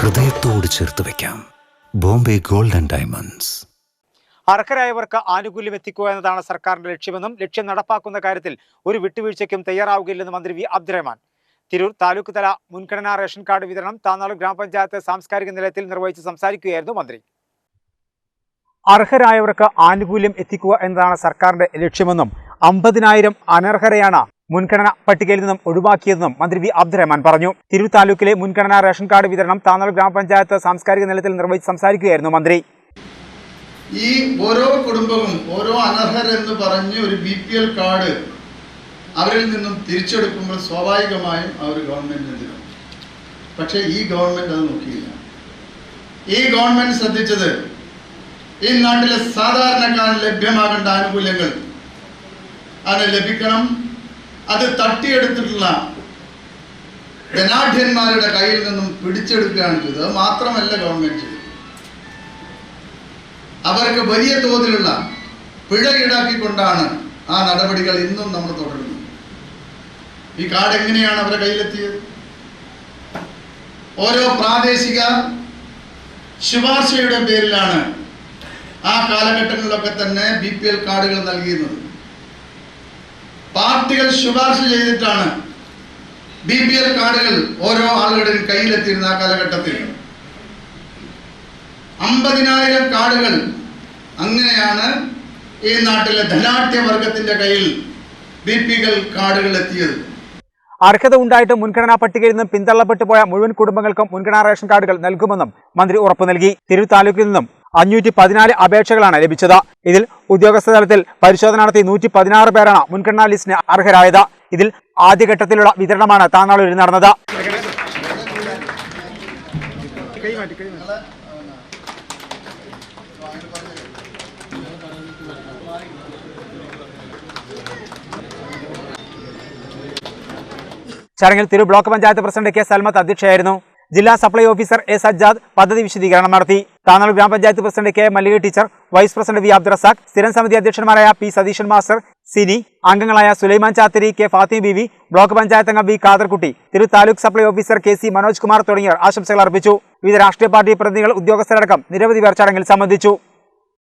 ഹൃദയത്തോട് ചേർത്ത് വെക്കാം. Bombay gold and diamonds. അർഹരായവർക്ക് ആനുകൂല്യം എത്തിക്കുക എന്നതാണ് സർക്കാരിന്റെ ലക്ഷ്യമെന്നും ലക്ഷ്യം നടപ്പാക്കുന്ന കാര്യത്തിൽ ഒരു വിട്ടുവീഴ്ചയ്ക്കും തയ്യാറാവുകയില്ലെന്ന് മന്ത്രി വി അബ്ദുറഹ്മാൻ. തിരൂർ താലൂക്ക് തല മുൻഗണനാ റേഷൻ കാർഡ് വിതരണം താന്നാളൂർ ഗ്രാമപഞ്ചായത്ത് സാംസ്കാരിക നിലയത്തിൽ നിർവഹിച്ച് സംസാരിക്കുകയായിരുന്നു മന്ത്രി. അർഹരായവർക്ക് ആനുകൂല്യം എത്തിക്കുക എന്നതാണ് സർക്കാരിന്റെ ലക്ഷ്യമെന്നും അമ്പതിനായിരം അനർഹരെയാണ് മുൻഗണനാ പട്ടികയിൽ നിന്നും ഒഴിവാക്കിയതെന്നും മന്ത്രി വി അബ്ദുറഹ്മാൻ പറഞ്ഞു. തിരൂർ താലൂക്കിലെ മുൻഗണനാ റേഷൻ കാർഡ് വിതരണം താന്നൂർ ഗ്രാമപഞ്ചായത്ത് സാംസ്കാരിക നിലത്തിൽ നിർവഹിച്ച് സംസാരിക്കുകയായിരുന്നു മന്ത്രി. ഈ ഓരോ കുടുംബവും ഓരോ അനർഹർ എന്ന് പറഞ്ഞ് ഒരു ബി പി എൽ കാർഡ് അവരിൽ നിന്നും തിരിച്ചെടുക്കുമ്പോൾ സ്വാഭാവികമായും അവർ ഗവൺമെന്റിനെതിരും പക്ഷേ ഈ ഗവൺമെന്റ് അത് നോക്കിയില്ല. ഈ ഗവൺമെന്റ് ശ്രദ്ധിച്ചത് ഈ നാട്ടിലെ സാധാരണക്കാരന് ലഭ്യമാകേണ്ട ആനുകൂല്യങ്ങൾ അത് ലഭിക്കണം. അത് തട്ടിയെടുത്തിട്ടുള്ള ധനാഢ്യന്മാരുടെ കയ്യിൽ നിന്നും പിടിച്ചെടുക്കുകയാണ് ചെയ്തത്. മാത്രമല്ല ഗവൺമെന്റ് ചെയ്തത്. അവർക്ക് വലിയ തോതിലുള്ള പിഴ ഈടാക്കിക്കൊണ്ടാണ് ആ നടപടികൾ ഇന്നും നമ്മൾ തുടരുന്നത്. ഈ കാർഡ് എങ്ങനെയാണ് അവരുടെ കയ്യിലെത്തിയത്? ഓരോ പ്രാദേശിക ശുപാർശയുടെ പേരിലാണ് ആ കാലഘട്ടങ്ങളിലൊക്കെ തന്നെ ബി പി എൽ കാർഡുകൾ നൽകിയിരുന്നത്. പാർട്ടികൾ ശുപാർശ ചെയ്തിട്ടാണ് ബി പി എൽ കാർഡുകൾ ഓരോ ആളുകളുടെയും കയ്യിലെത്തിയിരുന്ന ആ കാലഘട്ടത്തിൽ. അമ്പതിനായിരം കാർഡുകൾ അങ്ങനെയാണ് ഈ നാട്ടിലെ ധനാഠ്യ വർഗത്തിന്റെ കയ്യിൽ ബി പി എൽ കാർഡുകൾ എത്തിയത്. അർഹത ഉണ്ടായിട്ട് മുൻഗണനാ പട്ടികയിൽ നിന്നും പിന്തള്ളപ്പെട്ടു പോയ മുഴുവൻ കുടുംബങ്ങൾക്കും മുൻഗണനാ റേഷൻ കാർഡുകൾ നൽകുമെന്നും മന്ത്രി ഉറപ്പു നൽകി. തിരൂർ താലൂക്കിൽ നിന്നും അഞ്ഞൂറ്റി പതിനാല് അപേക്ഷകളാണ് ലഭിച്ചത്. ഇതിൽ ഉദ്യോഗസ്ഥ തലത്തിൽ പരിശോധന നടത്തി നൂറ്റി പതിനാറ് പേരാണ് മുൻഗണനാ ലിസ്റ്റിന് അർഹരായത്. ഇതിൽ ആദ്യഘട്ടത്തിലുള്ള വിതരണമാണ് താനാളൂരിൽ നടന്നത്. ചടങ്ങിൽ തിരു block panchayat president K. Salmath അധ്യക്ഷയായിരുന്നു. ജില്ലാ സപ്ലൈ ഓഫീസർ എ. സജ്ജാദ് പദ്ധതി വിശദീകരണം നടത്തി. താനാളൂർ ഗ്രാമപഞ്ചായത്ത് president K Mallika teacher vice president V Abdurazak സ്ഥിരം സമിതി അധ്യക്ഷന്മാരായ പി സതീശൻ മാസ്റ്റർ സിനി അംഗങ്ങളായ സുലൈമാൻ ചാത്തിരി കെ ഫാത്തിമ ബിവി ബ്ലോക്ക് പഞ്ചായത്ത് അംഗം വി ഖാദർകുട്ടി തിരു taluk supply officer K C Manoj Kumar തുടങ്ങിയവർ ആശംസകൾ അർപ്പിച്ചു. വിവിധ രാഷ്ട്രീയ പാർട്ടി പ്രതിനിധികൾ ഉദ്യോഗസ്ഥരടക്കം നിരവധി പേർ ചടങ്ങിൽ സംബന്ധിച്ചു.